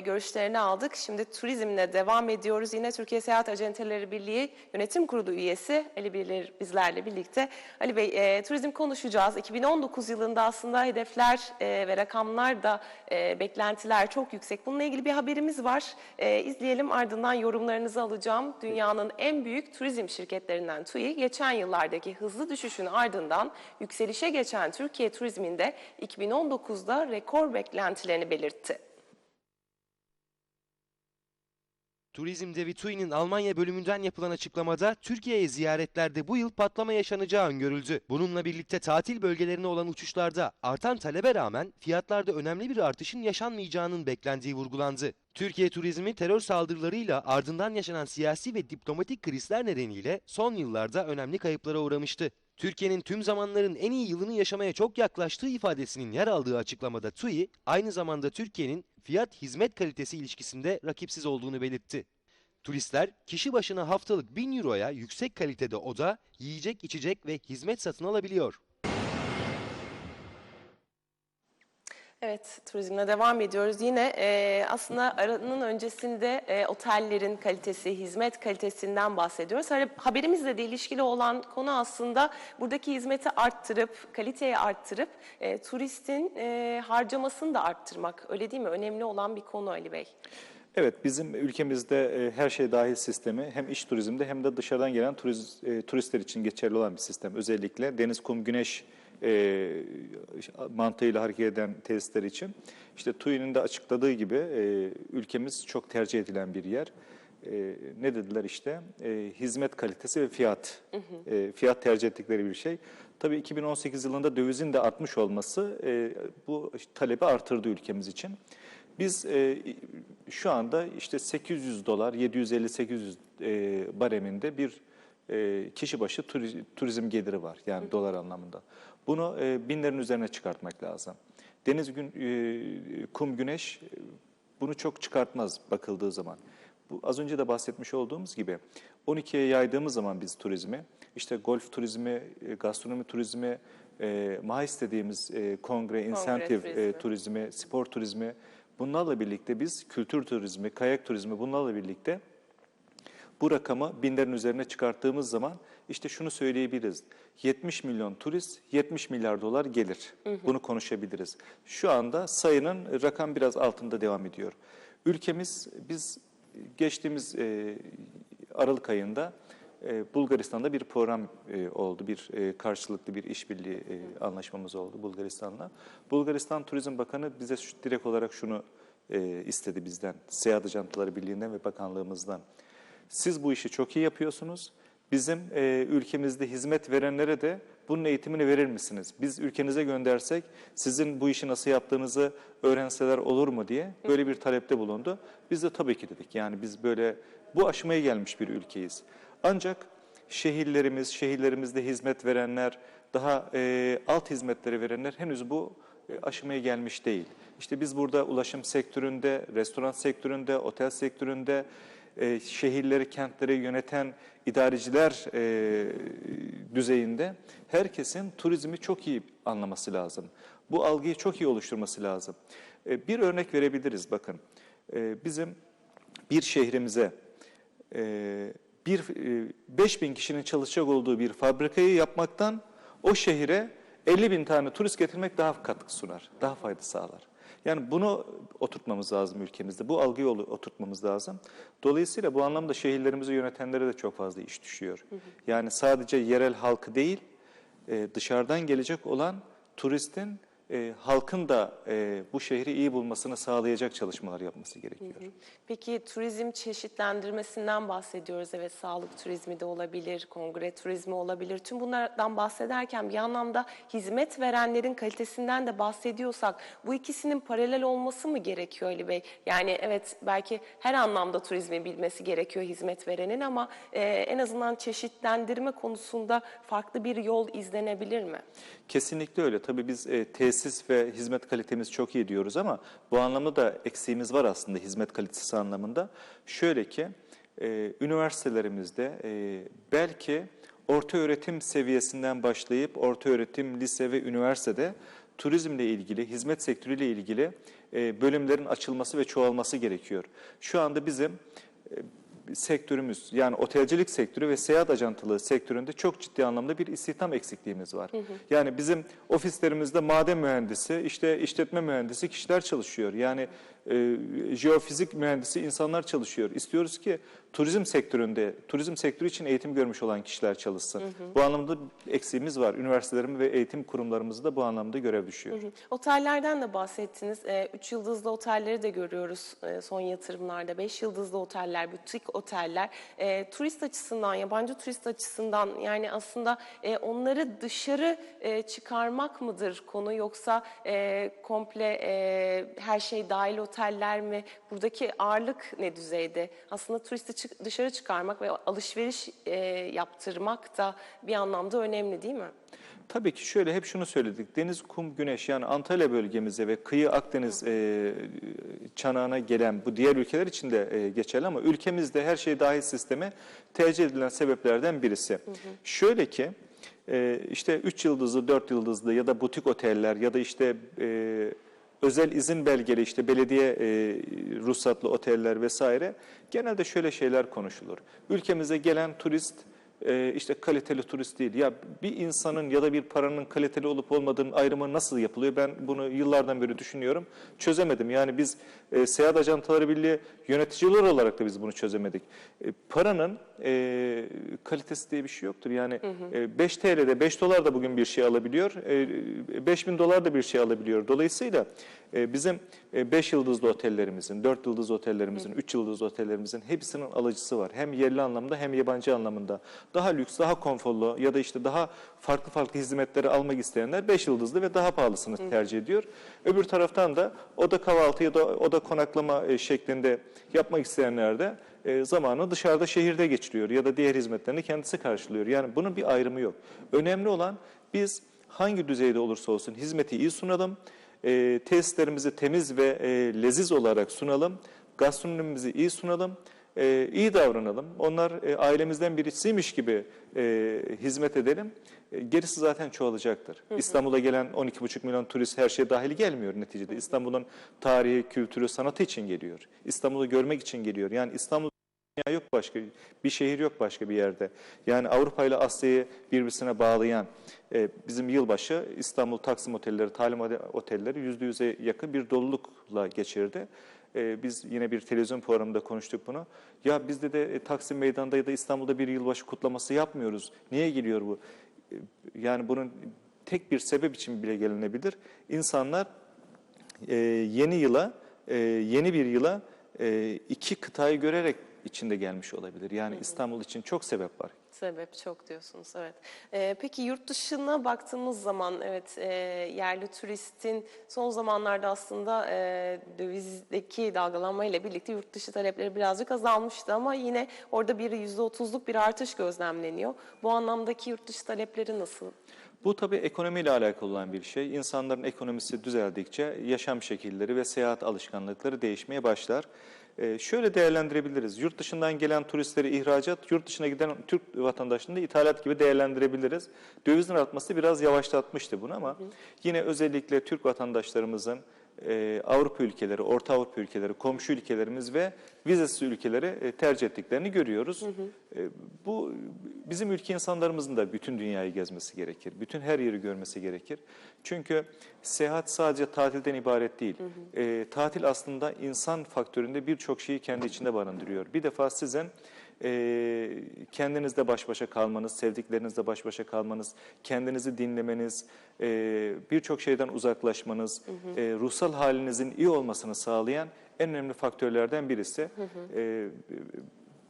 görüşlerini aldık. Şimdi turizmle devam ediyoruz. Yine Türkiye Seyahat Acenteleri Birliği Yönetim Kurulu üyesi Ali Bilir bizlerle birlikte. Ali Bey, e, turizm konuşacağız. 2019 yılında aslında hedefler e, ve rakamlar da e, beklentiler çok yüksek. Bununla ilgili bir haberimiz var. E, izleyelim ardından yorumlarınızı alacağım. Dünyanın en büyük turizm şirketlerinden TUI geçen yıllardaki hızlı düşüşün ardından yükselişe geçen Türkiye turizminde 2019'da rekor beklentilerini belirtti. Turizm devi TUI'nin Almanya bölümünden yapılan açıklamada Türkiye'ye ziyaretlerde bu yıl patlama yaşanacağı öngörüldü. Bununla birlikte tatil bölgelerine olan uçuşlarda artan talebe rağmen fiyatlarda önemli bir artışın yaşanmayacağının beklendiği vurgulandı. Türkiye turizmi terör saldırılarıyla ardından yaşanan siyasi ve diplomatik krizler nedeniyle son yıllarda önemli kayıplara uğramıştı. Türkiye'nin tüm zamanların en iyi yılını yaşamaya çok yaklaştığı ifadesinin yer aldığı açıklamada TUI, aynı zamanda Türkiye'nin fiyat-hizmet kalitesi ilişkisinde rakipsiz olduğunu belirtti. Turistler kişi başına haftalık 1000 euroya yüksek kalitede oda, yiyecek, içecek ve hizmet satın alabiliyor. Evet, turizmle devam ediyoruz. Yine e, aslında aranın öncesinde e, otellerin kalitesi, hizmet kalitesinden bahsediyoruz. Ha- Haberimizle de ilişkili olan konu aslında buradaki hizmeti arttırıp, kaliteyi arttırıp e, turistin e, harcamasını da arttırmak. Öyle değil mi? Önemli olan bir konu Ali Bey. Evet, bizim ülkemizde e, her şey dahil sistemi hem iç turizmde hem de dışarıdan gelen turiz, e, turistler için geçerli olan bir sistem. Özellikle deniz, kum, güneş e, mantığıyla hareket eden tesisler için. İşte TÜİ'nin de açıkladığı gibi e, ülkemiz çok tercih edilen bir yer. E, ne dediler işte? E, hizmet kalitesi ve fiyat. E, fiyat tercih ettikleri bir şey. Tabii 2018 yılında dövizin de artmış olması e, bu talebi artırdı ülkemiz için. Biz e, şu anda işte 800 dolar, 750-800 e, bareminde bir e, kişi başı turiz- turizm geliri var. Yani dolar anlamında. Bunu e, binlerin üzerine çıkartmak lazım. Deniz, gün, e, kum, güneş e, bunu çok çıkartmaz bakıldığı zaman. Bu az önce de bahsetmiş olduğumuz gibi 12'ye yaydığımız zaman biz turizmi, işte golf turizmi, e, gastronomi turizmi, e, MAIS dediğimiz e, kongre, insentif e, turizmi, spor turizmi, bunlarla birlikte biz kültür turizmi, kayak turizmi bunlarla birlikte bu rakamı binlerin üzerine çıkarttığımız zaman işte şunu söyleyebiliriz. 70 milyon turist 70 milyar dolar gelir. Bunu konuşabiliriz. Şu anda sayının rakam biraz altında devam ediyor. Ülkemiz biz geçtiğimiz e, Aralık ayında e, Bulgaristan'da bir program e, oldu. Bir e, karşılıklı bir işbirliği anlaşmamız oldu Bulgaristan'la. Bulgaristan Turizm Bakanı bize direkt olarak şunu istedi bizden. Seyahat Ajantaları Birliği'nden ve bakanlığımızdan. Siz bu işi çok iyi yapıyorsunuz. Bizim e, ülkemizde hizmet verenlere de bunun eğitimini verir misiniz? Biz ülkenize göndersek sizin bu işi nasıl yaptığınızı öğrenseler olur mu diye böyle bir talepte bulundu. Biz de tabii ki dedik. Yani biz böyle bu aşamaya gelmiş bir ülkeyiz. Ancak şehirlerimiz, şehirlerimizde hizmet verenler, daha e, alt hizmetleri verenler henüz bu e, aşamaya gelmiş değil. İşte biz burada ulaşım sektöründe, restoran sektöründe, otel sektöründe, e, şehirleri, kentleri yöneten idareciler e, düzeyinde herkesin turizmi çok iyi anlaması lazım. Bu algıyı çok iyi oluşturması lazım. E, bir örnek verebiliriz bakın. Bizim bir şehrimize bir e, 5 bin kişinin çalışacak olduğu bir fabrikayı yapmaktan o şehire 50 bin tane turist getirmek daha katkı sunar, daha fayda sağlar. Yani bunu oturtmamız lazım ülkemizde. Bu algıyı oturtmamız lazım. Dolayısıyla bu anlamda şehirlerimizi yönetenlere de çok fazla iş düşüyor. Yani sadece yerel halkı değil, e, dışarıdan gelecek olan turistin e, halkın da e, bu şehri iyi bulmasını sağlayacak çalışmalar yapması gerekiyor. Peki turizm çeşitlendirmesinden bahsediyoruz. Evet sağlık turizmi de olabilir, kongre turizmi olabilir. Tüm bunlardan bahsederken bir anlamda hizmet verenlerin kalitesinden de bahsediyorsak bu ikisinin paralel olması mı gerekiyor Ali Bey? Yani evet belki her anlamda turizmi bilmesi gerekiyor hizmet verenin ama e, en azından çeşitlendirme konusunda farklı bir yol izlenebilir mi? Kesinlikle öyle. Tabii biz e, tesis ve hizmet kalitemiz çok iyi diyoruz ama bu anlamda da eksiğimiz var aslında hizmet kalitesi anlamında. Şöyle ki e, üniversitelerimizde e, belki orta öğretim seviyesinden başlayıp orta öğretim, lise ve üniversitede turizmle ilgili, hizmet sektörüyle ilgili e, bölümlerin açılması ve çoğalması gerekiyor. Şu anda bizim e, sektörümüz yani otelcilik sektörü ve seyahat acentılığı sektöründe çok ciddi anlamda bir istihdam eksikliğimiz var. Yani bizim ofislerimizde maden mühendisi, işte işletme mühendisi kişiler çalışıyor. Yani e, jeofizik mühendisi insanlar çalışıyor. İstiyoruz ki turizm sektöründe, turizm sektörü için eğitim görmüş olan kişiler çalışsın. Bu anlamda eksiğimiz var. Üniversitelerimiz ve eğitim kurumlarımızda bu anlamda görev düşüyor. Otellerden de bahsettiniz. Ee, Üç yıldızlı otelleri de görüyoruz e, son yatırımlarda. Beş yıldızlı oteller, butik oteller. Ee, turist açısından, yabancı turist açısından yani aslında e, onları dışarı e, çıkarmak mıdır konu yoksa e, komple e, her şey dahil oteller mi? Buradaki ağırlık ne düzeyde? Aslında turisti dışarı çıkarmak ve alışveriş e, yaptırmak da bir anlamda önemli değil mi? Tabii ki şöyle hep şunu söyledik. Deniz, kum, güneş yani Antalya bölgemize ve kıyı Akdeniz e, çanağına gelen bu diğer ülkeler için de e, geçerli ama ülkemizde her şey dahil sisteme tercih edilen sebeplerden birisi. Şöyle ki e, işte 3 yıldızlı, 4 yıldızlı ya da butik oteller ya da işte e, özel izin belgeli işte belediye e, ruhsatlı oteller vesaire genelde şöyle şeyler konuşulur. Ülkemize gelen turist e, işte kaliteli turist değil. Ya bir insanın ya da bir paranın kaliteli olup olmadığının ayrımı nasıl yapılıyor? Ben bunu yıllardan beri düşünüyorum. Çözemedim. Yani biz e, Seyahat Ajantaları Birliği yöneticiler olarak da biz bunu çözemedik. E, paranın e, kalitesi diye bir şey yoktur. Yani e, 5 TL'de 5 dolar da bugün bir şey alabiliyor. E, 5 bin dolar da bir şey alabiliyor. Dolayısıyla e, bizim 5 yıldızlı otellerimizin, 4 yıldızlı otellerimizin, 3 yıldızlı otellerimizin hepsinin alıcısı var. Hem yerli anlamda hem yabancı anlamında. Daha lüks, daha konforlu ya da işte daha farklı farklı hizmetleri almak isteyenler 5 yıldızlı ve daha pahalısını tercih ediyor. Öbür taraftan da oda kahvaltı ya da oda konaklama e, şeklinde yapmak isteyenler de e, zamanı dışarıda şehirde geçiriyor ya da diğer hizmetlerini kendisi karşılıyor. Yani bunun bir ayrımı yok. Önemli olan biz hangi düzeyde olursa olsun hizmeti iyi sunalım, e, tesislerimizi temiz ve e, leziz olarak sunalım, gastronomimizi iyi sunalım, e, iyi davranalım. Onlar e, ailemizden birisiymiş gibi e, hizmet edelim. E, gerisi zaten çoğalacaktır. İstanbul'a gelen 12,5 milyon turist her şey dahil gelmiyor neticede. İstanbul'un tarihi, kültürü, sanatı için geliyor. İstanbul'u görmek için geliyor. Yani İstanbul dünya yok başka, bir şehir yok başka bir yerde. Yani Avrupa ile Asya'yı birbirine bağlayan e, bizim yılbaşı İstanbul Taksim Otelleri, Talim Otelleri yüzde yüze yakın bir dolulukla geçirdi. E, biz yine bir televizyon programında konuştuk bunu. Ya biz de, de e, Taksim Meydanı'nda ya da İstanbul'da bir yılbaşı kutlaması yapmıyoruz. Niye geliyor bu? E, Yani bunun tek bir sebep için bile gelinebilir. İnsanlar e, yeni yıla, e, yeni bir yıla e, iki kıtayı görerek içinde gelmiş olabilir. Yani İstanbul için çok sebep var. Sebep çok diyorsunuz evet. Ee, peki yurt dışına baktığımız zaman evet e, yerli turistin son zamanlarda aslında e, dövizdeki dalgalanma ile birlikte yurt dışı talepleri birazcık azalmıştı ama yine orada bir yüzde otuzluk bir artış gözlemleniyor. Bu anlamdaki yurt dışı talepleri nasıl? Bu tabii ekonomiyle alakalı olan bir şey. İnsanların ekonomisi düzeldikçe yaşam şekilleri ve seyahat alışkanlıkları değişmeye başlar. Ee, şöyle değerlendirebiliriz. Yurt dışından gelen turistleri ihracat, yurt dışına giden Türk vatandaşını da ithalat gibi değerlendirebiliriz. Dövizin artması biraz yavaşlatmıştı bunu ama yine özellikle Türk vatandaşlarımızın e, Avrupa ülkeleri, Orta Avrupa ülkeleri, komşu ülkelerimiz ve vizesiz ülkeleri e, tercih ettiklerini görüyoruz. E, bu bizim ülke insanlarımızın da bütün dünyayı gezmesi gerekir. Bütün her yeri görmesi gerekir. Çünkü seyahat sadece tatilden ibaret değil. E, tatil aslında insan faktöründe birçok şeyi kendi içinde barındırıyor. Bir defa sizin e, kendinizle baş başa kalmanız, sevdiklerinizle baş başa kalmanız, kendinizi dinlemeniz, e, birçok şeyden uzaklaşmanız, e, ruhsal halinizin iyi olmasını sağlayan en önemli faktörlerden birisi. E,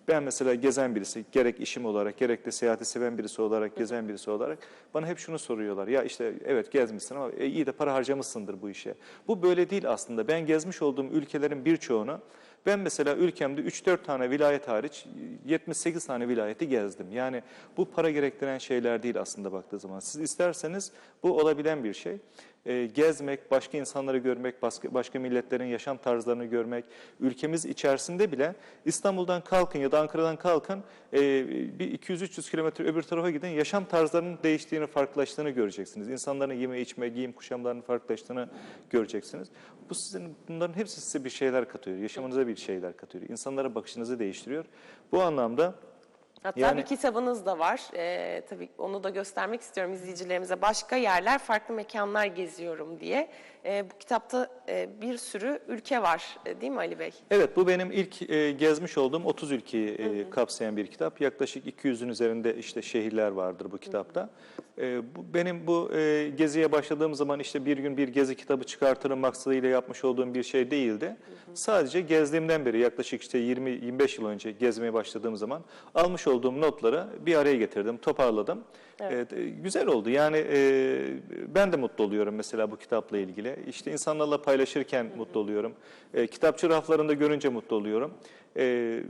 ben mesela gezen birisi, gerek işim olarak, gerek de seyahati seven birisi olarak, gezen birisi olarak bana hep şunu soruyorlar. Ya işte evet gezmişsin ama e, iyi de para harcamışsındır bu işe. Bu böyle değil aslında. Ben gezmiş olduğum ülkelerin birçoğunu, ben mesela ülkemde 3-4 tane vilayet hariç 78 tane vilayeti gezdim. Yani bu para gerektiren şeyler değil aslında baktığı zaman. Siz isterseniz bu olabilen bir şey. E, gezmek, başka insanları görmek, başka, başka milletlerin yaşam tarzlarını görmek, ülkemiz içerisinde bile İstanbul'dan kalkın ya da Ankara'dan kalkın e, bir 200-300 kilometre öbür tarafa gidin yaşam tarzlarının değiştiğini, farklılaştığını göreceksiniz. İnsanların yeme, içme, giyim, kuşamlarının farklılaştığını göreceksiniz. Bu sizin bunların hepsi size bir şeyler katıyor, yaşamınıza bir şeyler katıyor, insanlara bakışınızı değiştiriyor. Bu anlamda Hatta Yani- bir kitabınız da var. Ee, tabii onu da göstermek istiyorum izleyicilerimize. Başka yerler, farklı mekanlar geziyorum diye. Ee, bu kitapta e, bir sürü ülke var e, değil mi Ali Bey? Evet bu benim ilk e, gezmiş olduğum 30 ülkeyi e, kapsayan bir kitap. Yaklaşık 200'ün üzerinde işte şehirler vardır bu kitapta. E, bu, benim bu e, geziye başladığım zaman işte bir gün bir gezi kitabı çıkartırım maksadıyla yapmış olduğum bir şey değildi. Sadece gezdiğimden beri yaklaşık işte 20-25 yıl önce gezmeye başladığım zaman almış olduğum notları bir araya getirdim, toparladım. Evet, e, güzel oldu. Yani e, ben de mutlu oluyorum mesela bu kitapla ilgili. İşte insanlarla paylaşırken mutlu oluyorum. E, kitapçı raflarında görünce mutlu oluyorum. E,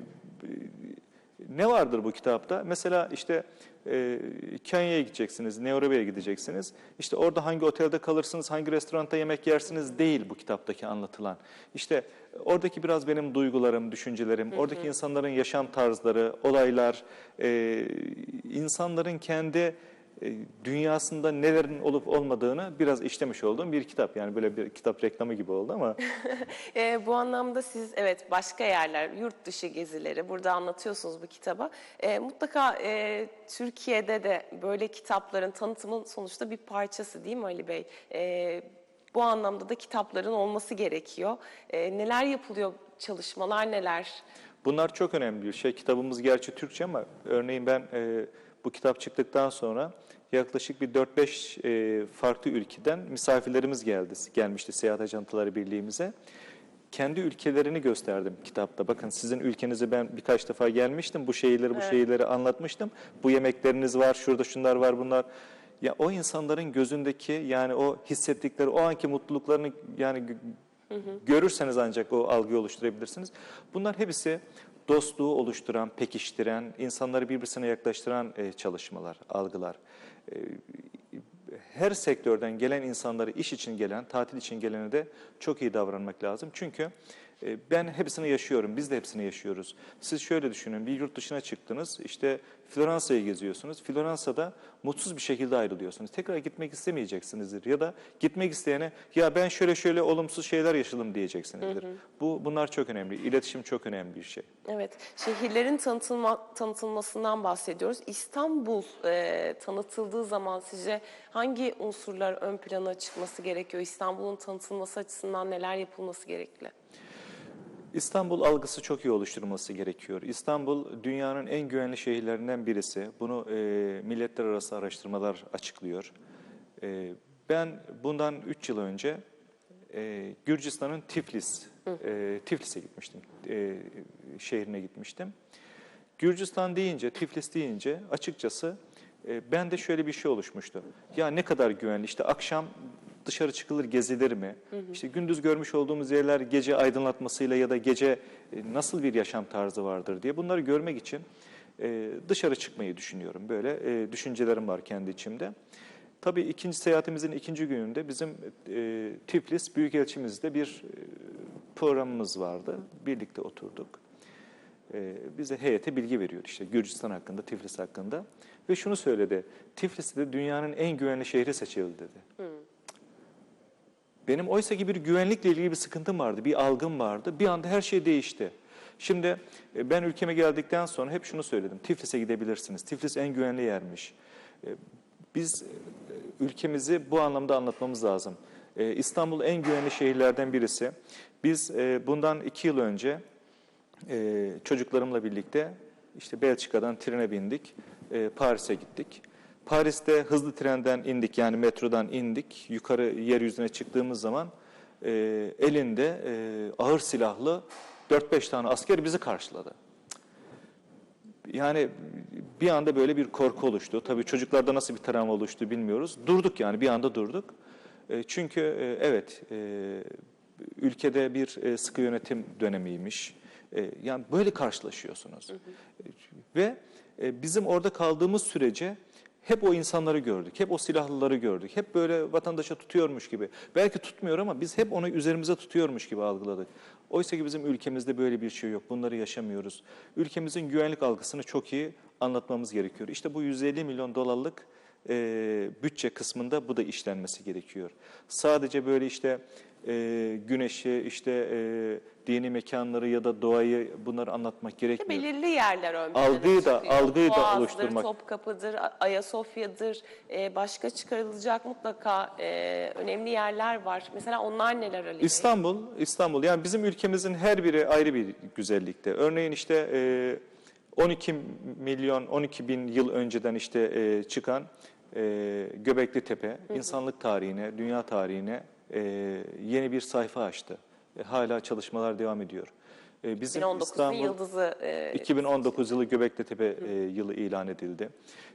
ne vardır bu kitapta? Mesela işte e, Kenya'ya gideceksiniz, Nairob'iye gideceksiniz. İşte orada hangi otelde kalırsınız, hangi restoranda yemek yersiniz değil bu kitaptaki anlatılan. İşte oradaki biraz benim duygularım, düşüncelerim, oradaki insanların yaşam tarzları, olaylar, e, insanların kendi e, dünyasında nelerin olup olmadığını biraz işlemiş olduğum bir kitap. Yani böyle bir kitap reklamı gibi oldu ama Ee, bu anlamda siz evet başka yerler, yurt dışı gezileri burada anlatıyorsunuz bu kitaba. Ee, mutlaka e, Türkiye'de de böyle kitapların tanıtımın sonuçta bir parçası değil mi Ali Bey? Ee, bu anlamda da kitapların olması gerekiyor. Ee, neler yapılıyor, çalışmalar neler? Bunlar çok önemli bir şey. Kitabımız gerçi Türkçe ama örneğin ben e, bu kitap çıktıktan sonra yaklaşık bir 4-5 e, farklı ülkeden misafirlerimiz geldi, gelmişti Seyahat Ajantaları Birliği'mize. Kendi ülkelerini gösterdim kitapta. Bakın sizin ülkenize ben birkaç defa gelmiştim. Bu şehirleri, bu şehirleri anlatmıştım. Bu yemekleriniz var, şurada şunlar var, bunlar. Ya o insanların gözündeki yani o hissettikleri o anki mutluluklarını yani gö- görürseniz ancak o algıyı oluşturabilirsiniz. Bunlar hepsi dostluğu oluşturan, pekiştiren, insanları birbirine yaklaştıran e, çalışmalar, algılar. E, her sektörden gelen insanları iş için gelen, tatil için gelene de çok iyi davranmak lazım. Çünkü ben hepsini yaşıyorum, biz de hepsini yaşıyoruz. Siz şöyle düşünün, bir yurt dışına çıktınız, işte Floransa'yı geziyorsunuz. Floransa'da mutsuz bir şekilde ayrılıyorsunuz. Tekrar gitmek istemeyeceksinizdir ya da gitmek isteyene ya ben şöyle şöyle olumsuz şeyler yaşadım diyeceksinizdir. Bu bunlar çok önemli. İletişim çok önemli bir şey. Evet, şehirlerin tanıtılma, tanıtılmasından bahsediyoruz. İstanbul e, tanıtıldığı zaman sizce hangi unsurlar ön plana çıkması gerekiyor? İstanbul'un tanıtılması açısından neler yapılması gerekli? İstanbul algısı çok iyi oluşturulması gerekiyor. İstanbul dünyanın en güvenli şehirlerinden birisi. Bunu e, milletler arası araştırmalar açıklıyor. E, ben bundan 3 yıl önce e, Gürcistan'ın Tiflis, e, Tiflis'e gitmiştim, e, şehrine gitmiştim. Gürcistan deyince, Tiflis deyince açıkçası e, bende şöyle bir şey oluşmuştu. Ya ne kadar güvenli, işte akşam dışarı çıkılır gezilir mi? İşte gündüz görmüş olduğumuz yerler gece aydınlatmasıyla ya da gece e, nasıl bir yaşam tarzı vardır diye bunları görmek için e, dışarı çıkmayı düşünüyorum. Böyle e, düşüncelerim var kendi içimde. Tabii ikinci seyahatimizin ikinci gününde bizim e, Tiflis Büyükelçimizde bir programımız vardı. Birlikte oturduk. E, bize heyete bilgi veriyor işte Gürcistan hakkında, Tiflis hakkında. Ve şunu söyledi, Tiflis'te de dünyanın en güvenli şehri seçildi dedi. Benim oysa ki bir güvenlikle ilgili bir sıkıntım vardı, bir algım vardı. Bir anda her şey değişti. Şimdi e, ben ülkeme geldikten sonra hep şunu söyledim. Tiflis'e gidebilirsiniz. Tiflis en güvenli yermiş. E, Biz e, ülkemizi bu anlamda anlatmamız lazım. İstanbul en güvenli şehirlerden birisi. Biz bundan iki yıl önce çocuklarımla birlikte işte Belçika'dan trene bindik, Paris'e gittik. Paris'te hızlı trenden indik yani metrodan indik. Yukarı yeryüzüne çıktığımız zaman e, elinde e, ağır silahlı 4-5 tane asker bizi karşıladı. Yani bir anda böyle bir korku oluştu. Tabii çocuklarda nasıl bir travma oluştu bilmiyoruz. Durduk yani bir anda durduk. E, çünkü e, evet e, ülkede bir e, sıkı yönetim dönemiymiş. E, yani böyle karşılaşıyorsunuz. E, Ve e, bizim orada kaldığımız sürece Hep o insanları gördük, hep o silahlıları gördük, hep böyle vatandaşa tutuyormuş gibi. Belki tutmuyor ama biz hep onu üzerimize tutuyormuş gibi algıladık. Oysa ki bizim ülkemizde böyle bir şey yok, bunları yaşamıyoruz. Ülkemizin güvenlik algısını çok iyi anlatmamız gerekiyor. İşte bu 150 milyon dolarlık e, bütçe kısmında bu da işlenmesi gerekiyor. Sadece böyle işte e, güneşi, işte e, dini mekanları ya da doğayı bunları anlatmak gerekmiyor. Belirli yerler ön plana Algıyı da- çıkıyor. algıyı da Boğaz'dır, oluşturmak. Topkapı'dır, Ayasofya'dır, e, başka çıkarılacak mutlaka e, önemli yerler var. Mesela onlar neler Ali Bey? İstanbul, İstanbul. Yani bizim ülkemizin her biri ayrı bir güzellikte. Örneğin işte e, 12 milyon, 12 bin yıl önceden işte e, çıkan e, Göbekli Tepe, insanlık tarihine, dünya tarihine e, yeni bir sayfa açtı. E, hala çalışmalar devam ediyor. E, bizim 2019'un İstanbul, yıldızı e, 2019 yılı Göbekli Tepe e, yılı ilan edildi.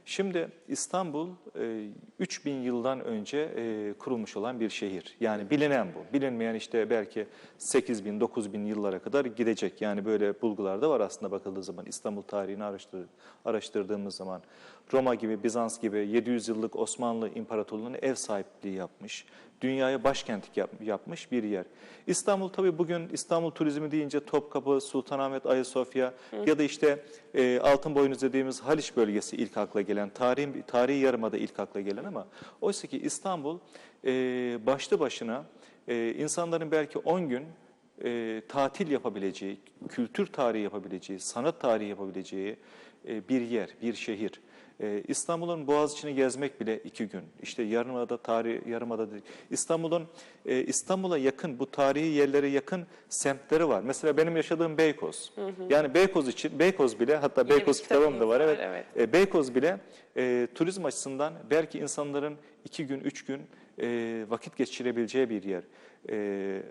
Şimdi İstanbul e, 3000 yıldan önce e, kurulmuş olan bir şehir. Yani bilinen bu. Bilinmeyen işte belki 8000, 9000 yıllara kadar gidecek. Yani böyle bulgular da var aslında bakıldığı zaman. İstanbul tarihini araştır, araştırdığımız zaman. Roma gibi, Bizans gibi 700 yıllık Osmanlı İmparatorluğu'na ev sahipliği yapmış. Dünyaya başkentlik yap- yapmış bir yer. İstanbul tabii bugün İstanbul turizmi deyince Topkapı, Sultanahmet, Ayasofya ya da işte e, Altınboynuz dediğimiz Haliç bölgesi ilk akla gelen, tarihi, tarihi yarımada ilk akla gelen ama oysa ki İstanbul e, başlı başına e, insanların belki 10 gün e, tatil yapabileceği, kültür tarihi yapabileceği, sanat tarihi yapabileceği e, bir yer, bir şehir. E, İstanbul'un Boğaziçi'ni gezmek bile iki gün. İşte Yarımada tarih, Yarımada değil. İstanbul'un e, İstanbul'a yakın, bu tarihi yerlere yakın semtleri var. Mesela benim yaşadığım Beykoz. Yani Beykoz için, Beykoz bile, hatta Yine Beykoz kitabım da var. Evet. var, E, Beykoz bile e, turizm açısından belki insanların iki gün, üç gün e, vakit geçirebileceği bir yer. E,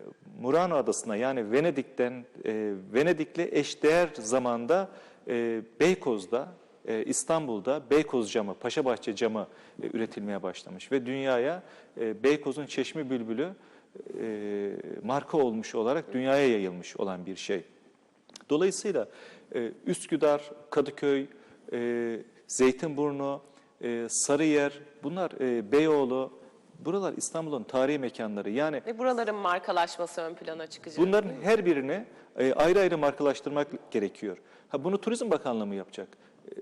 Murano Adası'na yani Venedik'ten, e, Venedik'le eşdeğer zamanda e, Beykoz'da, e, İstanbul'da Beykoz camı, Paşabahçe camı e, üretilmeye başlamış. Ve dünyaya e, Beykoz'un çeşmi bülbülü e, marka olmuş olarak dünyaya yayılmış olan bir şey. Dolayısıyla e, Üsküdar, Kadıköy, e, Zeytinburnu, e, Sarıyer, bunlar e, Beyoğlu, buralar İstanbul'un tarihi mekanları. Yani Ve buraların markalaşması ön plana çıkacak. bunların her birini e, ayrı ayrı markalaştırmak gerekiyor. Ha bunu Turizm Bakanlığı mı yapacak?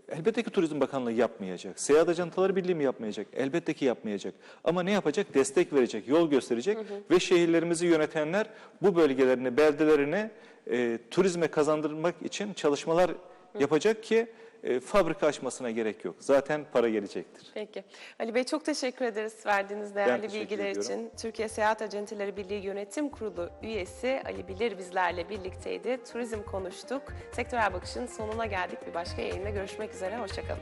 E, Elbette ki Turizm Bakanlığı yapmayacak. Seyahat Ajantaları Birliği mi yapmayacak? Elbette ki yapmayacak. Ama ne yapacak? Destek verecek, yol gösterecek ve şehirlerimizi yönetenler bu bölgelerini, beldelerini e, turizme kazandırmak için çalışmalar yapacak ki e, fabrika açmasına gerek yok. Zaten para gelecektir. Peki. Ali Bey çok teşekkür ederiz verdiğiniz değerli bilgiler ediyorum. için. Türkiye Seyahat Acenteleri Birliği Yönetim Kurulu üyesi Ali Bilir bizlerle birlikteydi. Turizm konuştuk. Sektörel bakışın sonuna geldik. Bir başka yayında görüşmek üzere. Hoşçakalın.